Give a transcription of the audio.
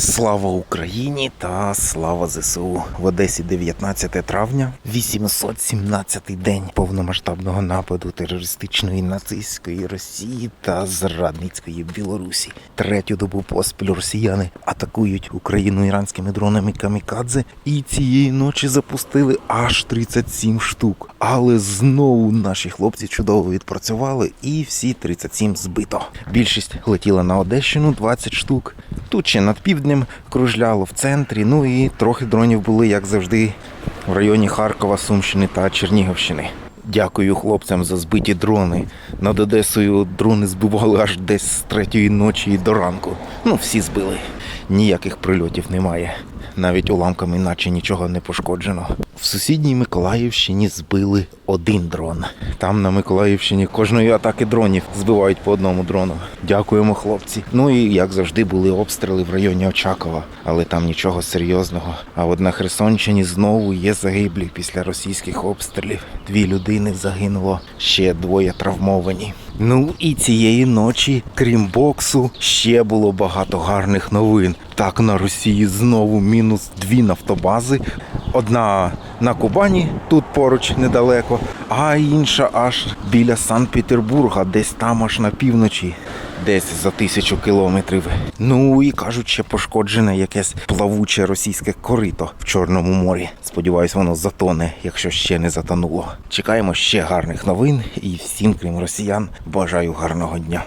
Слава Україні та слава ЗСУ в Одесі 19 травня, 817-й день повномасштабного нападу терористичної нацистської Росії та зрадницької Білорусі. Третю добу поспіль росіяни атакують Україну іранськими дронами камікадзе і цієї ночі запустили аж 37 штук. Але знову наші хлопці чудово відпрацювали, і всі 37 збито. Більшість летіла на Одещину 20 штук. Тут ще над півднем кружляло в центрі. Ну і трохи дронів були, як завжди, в районі Харкова, Сумщини та Чернігівщини. Дякую хлопцям за збиті дрони. Над Одесою дрони збивали аж десь з третьої ночі і до ранку. Ну, всі збили. Ніяких прильотів немає. Навіть уламками наче нічого не пошкоджено. В сусідній Миколаївщині збили один дрон. Там на Миколаївщині кожної атаки дронів збивають по одному дрону. Дякуємо, хлопці. Ну і як завжди були обстріли в районі Очакова, але там нічого серйозного. А от на Херсонщині знову є загиблі після російських обстрілів. Дві людини загинуло, ще двоє травмовані. Ну і цієї ночі, крім боксу, ще було багато гарних новин. Так на Росії знову мінус дві нафтобази. Одна на Кубані, тут поруч недалеко, а інша аж біля Санкт-Петербурга, десь там аж на півночі, десь за тисячу кілометрів. Ну і кажуть, ще пошкоджене якесь плавуче російське корито в Чорному морі. Сподіваюсь, воно затоне, якщо ще не затонуло. Чекаємо ще гарних новин і всім, крім росіян, бажаю гарного дня.